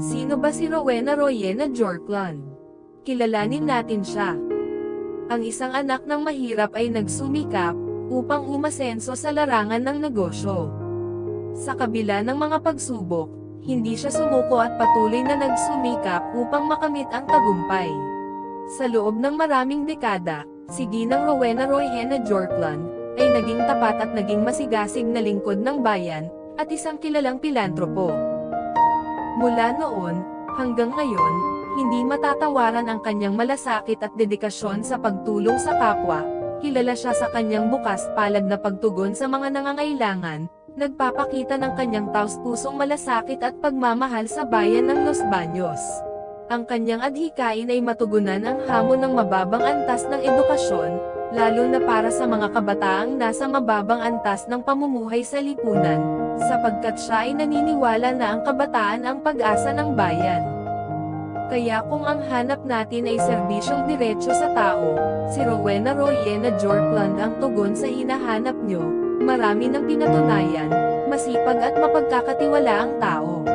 Sino ba si Rowena Royena Jorkland? Kilalanin natin siya. Ang isang anak ng mahirap ay nagsumikap, upang umasenso sa larangan ng negosyo. Sa kabila ng mga pagsubok, hindi siya sumuko at patuloy na nagsumikap upang makamit ang tagumpay. Sa loob ng maraming dekada, si Ginang Rowena Royena Jorkland, ay naging tapat at naging masigasig na lingkod ng bayan, at isang kilalang pilantropo. Mula noon, hanggang ngayon, hindi matatawaran ang kanyang malasakit at dedikasyon sa pagtulong sa kapwa, kilala siya sa kanyang bukas palad na pagtugon sa mga nangangailangan, nagpapakita ng kanyang taus-pusong malasakit at pagmamahal sa bayan ng Los Baños. Ang kanyang adhikain ay matugunan ang hamon ng mababang antas ng edukasyon, lalo na para sa mga kabataang nasa mababang antas ng pamumuhay sa lipunan, sapagkat siya ay naniniwala na ang kabataan ang pag-asa ng bayan. Kaya kung ang hanap natin ay serbisyong diretsyo sa tao, si Rowena Royena Jorkland ang tugon sa hinahanap nyo, marami ng pinatunayan, masipag at mapagkakatiwala ang tao.